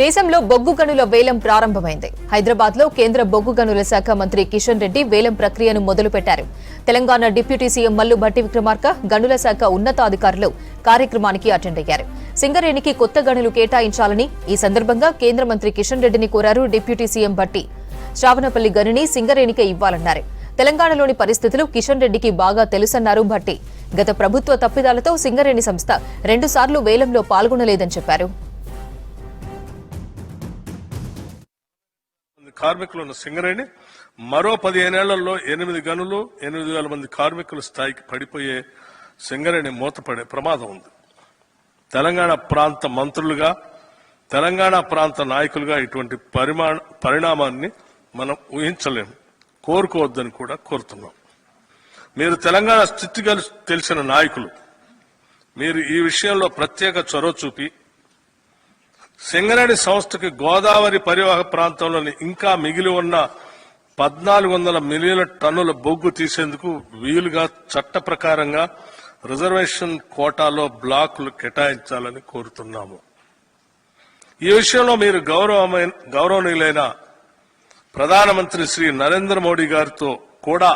దేశంలో బొగ్గు గనుల వేలం ప్రారంభమైంది. హైదరాబాద్లో కేంద్ర బొగ్గు గనుల శాఖ మంత్రి కిషన్ రెడ్డి వేలం ప్రక్రియను మొదలుపెట్టారు. తెలంగాణ డిప్యూటీ సీఎం మల్లు భట్టి విక్రమార్క గనుల శాఖ ఉన్నతాధికారులు కార్యక్రమానికి అటెండ్ అయ్యారు. సింగరేణికి కొత్త గనులు కేటాయించాలని ఈ సందర్భంగా కేంద్ర మంత్రి కిషన్ రెడ్డిని కోరారు డిప్యూటీ సీఎం భట్టి. శ్రావణపల్లి గనిని సింగరేణికే ఇవ్వాలన్నారు. తెలంగాణలోని పరిస్థితులు కిషన్ రెడ్డికి బాగా తెలుసన్నారు భట్టి. గత ప్రభుత్వ తప్పిదాలతో సింగరేణి సంస్థ రెండుసార్లు వేలంలో పాల్గొనలేదని చెప్పారు. కార్మికులు ఉన్న సింగరేణి మరో పదిహేనేళ్ళలో ఎనిమిది గనులు ఎనిమిది వేల మంది కార్మికుల స్థాయికి పడిపోయే సింగరేణి మూతపడే ప్రమాదం ఉంది. తెలంగాణ ప్రాంత మంత్రులుగా తెలంగాణ ప్రాంత నాయకులుగా ఇటువంటి పరిమాణ పరిణామాన్ని మనం ఊహించలేము. కోరుకోవద్దని కూడా కోరుతున్నాం. మీరు తెలంగాణ స్థితిగా తెలిసిన నాయకులు మీరు ఈ విషయంలో ప్రత్యేక చొరవ చూపి సింగరేణి సంస్థకి గోదావరి పరివాహక ప్రాంతంలోని ఇంకా మిగిలి ఉన్న పద్నాలుగు వందల మిలియన్ల టన్నుల బొగ్గు తీసేందుకు వీలుగా చట్ట ప్రకారంగా రిజర్వేషన్ కోటాలో బ్లాకులు కేటాయించాలని కోరుతున్నాము. ఈ విషయంలో మీరు గౌరవమైన గౌరవనీయులైన ప్రధానమంత్రి శ్రీ నరేంద్ర మోడీ గారితో కూడా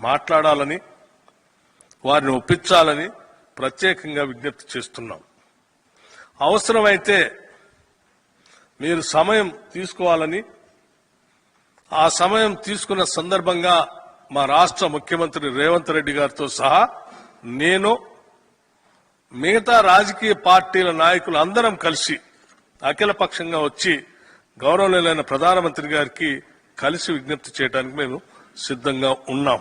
మాట్లాడాలని వారిని ఒప్పించాలని ప్రత్యేకంగా విజ్ఞప్తి చేస్తున్నాం. అవసరమైతే మీరు సమయం తీసుకోవాలని ఆ సమయం తీసుకున్న సందర్భంగా మా రాష్ట్ర ముఖ్యమంత్రి రేవంత్ రెడ్డి గారితో సహా నేను మిగతా రాజకీయ పార్టీల నాయకులు అందరం కలిసి అఖిలపక్షంగా వచ్చి గౌరవనీయులైన ప్రధానమంత్రి గారికి కలిసి విజ్ఞప్తి చేయడానికి మేము సిద్ధంగా ఉన్నాం.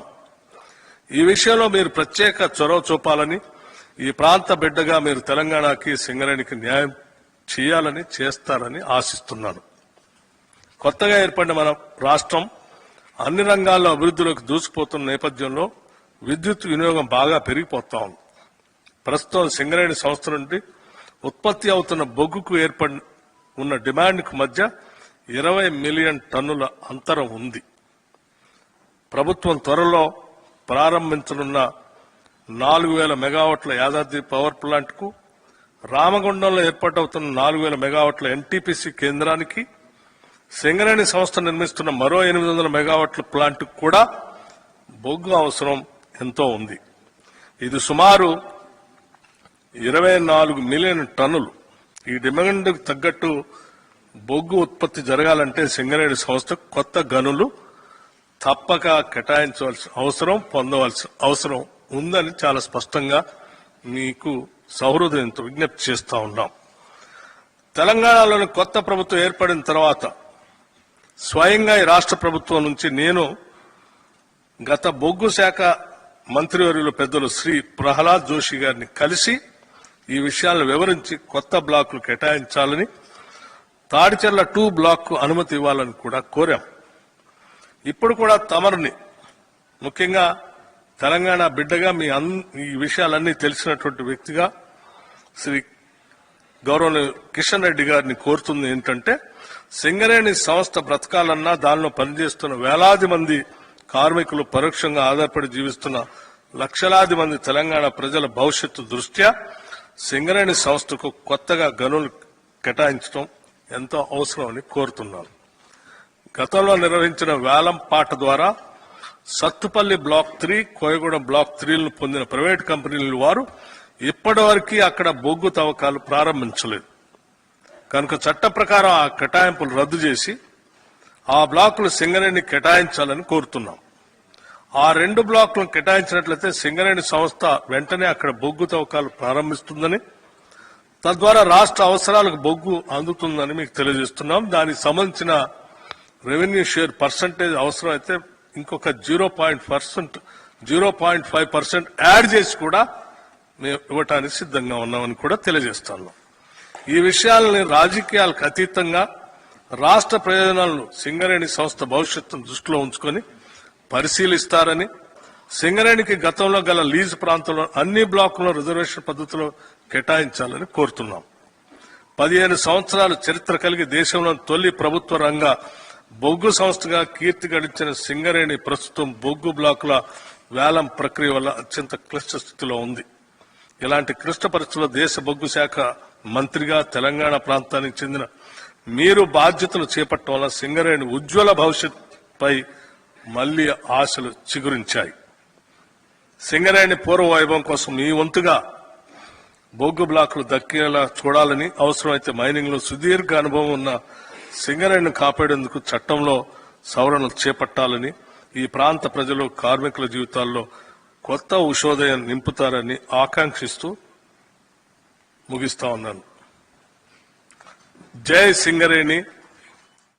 ఈ విషయంలో మీరు ప్రత్యేక చొరవ చూపాలని ఈ ప్రాంత బిడ్డగా మీరు తెలంగాణకి సింగరేణికి న్యాయం చేయాలని చేస్తారని ఆశిస్తున్నాను కొత్తగా ఏర్పడిన మన రాష్ట్రం అన్ని రంగాల్లో అభివృద్ధిలోకి దూసుకుపోతున్న నేపథ్యంలో విద్యుత్ వినియోగం బాగా పెరిగిపోతా ఉంది. ప్రస్తుతం సింగరేణి సంస్థ నుండి ఉత్పత్తి అవుతున్న బొగ్గుకు ఏర్పడి ఉన్న డిమాండ్కు మధ్య ఇరవై మిలియన్ టన్నుల అంతరం ఉంది. ప్రభుత్వం త్వరలో ప్రారంభించనున్న నాలుగు వేల మెగావాట్ల యాదాద్రి పవర్ ప్లాంట్కు రామగుండంలో ఏర్పాటవుతున్న నాలుగు వేల మెగావాట్ల ఎన్టీపీసీ కేంద్రానికి సింగరేణి సంస్థ నిర్మిస్తున్న మరో ఎనిమిది వందల మెగావాట్ల ప్లాంట్ కూడా బొగ్గు అవసరం ఎంతో ఉంది. ఇది సుమారు ఇరవై నాలుగు మిలియన్ టన్నులు. ఈ డిమాండ్కు తగ్గట్టు బొగ్గు ఉత్పత్తి జరగాలంటే సింగరేణి సంస్థ కొత్త గనులు తప్పక కేటాయించవలసిన అవసరం పొందవలసిన అవసరం ఉందని చాలా స్పష్టంగా మీకు సౌహృదయంతో విజ్ఞప్తి చేస్తూ ఉన్నాం. తెలంగాణలోని కొత్త ప్రభుత్వం ఏర్పడిన తర్వాత స్వయంగా ఈ రాష్ట్ర ప్రభుత్వం నుంచి నేను గత బొగ్గు శాఖ మంత్రివర్యుల పెద్దలు శ్రీ ప్రహ్లాద్ జోషి గారిని కలిసి ఈ విషయాలను వివరించి కొత్త బ్లాకులు కేటాయించాలని తాడిచెర్ల టూ బ్లాక్కు అనుమతి ఇవ్వాలని కూడా కోరాం. ఇప్పుడు కూడా తమరిని ముఖ్యంగా తెలంగాణ బిడ్డగా మీ అన్ ఈ విషయాలన్నీ తెలిసినటువంటి వ్యక్తిగా శ్రీ గౌరవ కిషన్ రెడ్డి గారిని కోరుతుంది ఏంటంటే సింగరేణి సంస్థ బ్రతకాలన్నా దానిలో పనిచేస్తున్న వేలాది మంది కార్మికులు పరోక్షంగా ఆధారపడి జీవిస్తున్న లక్షలాది మంది తెలంగాణ ప్రజల భవిష్యత్తు దృష్ట్యా సింగరేణి సంస్థకు కొత్తగా గనులు కేటాయించడం ఎంతో అవసరమని కోరుతున్నాను. గతంలో నిర్వహించిన వేలం పాట ద్వారా Sathupalli block three Koyagudem block త్రీలను పొందిన ప్రైవేట్ కంపెనీల వారు ఇప్పటివరకు అక్కడ బొగ్గు తవ్వకాలు ప్రారంభించలేదు. కనుక చట్ట ప్రకారం ఆ కేటాయింపులు రద్దు చేసి ఆ బ్లాకులు సింగరేణి కేటాయించాలని కోరుతున్నాం. ఆ రెండు బ్లాకులను కేటాయించినట్లయితే సింగరేణి సంస్థ వెంటనే అక్కడ బొగ్గు తవ్వకాలు ప్రారంభిస్తుందని తద్వారా రాష్ట్ర అవసరాలకు బొగ్గు అందుతుందని మీకు తెలియజేస్తున్నాం. దానికి సంబంధించిన రెవెన్యూ షేర్ పర్సంటేజ్ అవసరం అయితే ఇంకొక zero point percent zero point five percent add చేసి కూడా మేము ఇవ్వటానికి సిద్ధంగా ఉన్నామని కూడా తెలియజేస్తాను. ఈ విషయాలని రాజకీయాలకు అతీతంగా రాష్ట్ర ప్రయోజనాలను సింగరేణి సంస్థ భవిష్యత్తును దృష్టిలో ఉంచుకొని పరిశీలిస్తారని సింగరేణికి గతంలో గల లీజు ప్రాంతంలో అన్ని బ్లాకుల్లో రిజర్వేషన్ పద్ధతిలో కేటాయించాలని కోరుతున్నాం. పదిహేను సంవత్సరాలు చరిత్ర కలిగి దేశంలోని తొలి ప్రభుత్వ రంగ బొగ్గు సంస్థగా కీర్తి గడించిన సింగరేణి ప్రస్తుతం బొగ్గు బ్లాకుల వేలం ప్రక్రియ వల్ల అత్యంత క్లిష్ట స్థితిలో ఉంది. ఇలాంటి క్లిష్ట పరిస్థితుల్లో దేశ బొగ్గు శాఖ మంత్రిగా తెలంగాణ ప్రాంతానికి చెందిన మీరు బాధ్యతలు చేపట్టడం వల్ల సింగరేణి ఉజ్వల భవిష్యత్పై మళ్ళీ ఆశలు చిగురించాయి. సింగరేణి పూర్వ వైభవం కోసం మీ వంతుగా బొగ్గు బ్లాకులు దక్కేలా చూడాలని అవసరమైతే మైనింగ్లో సుదీర్ఘ అనుభవం ఉన్న సింగరేణిని కాపాడేందుకు చట్టంలో సవరణలు చేపట్టాలని ఈ ప్రాంత ప్రజలు కార్మికుల జీవితాల్లో కొత్త ఉషోదయం నింపుతారని ఆకాంక్షిస్తూ ముగిస్తా ఉన్నాను. జై సింగరేణి.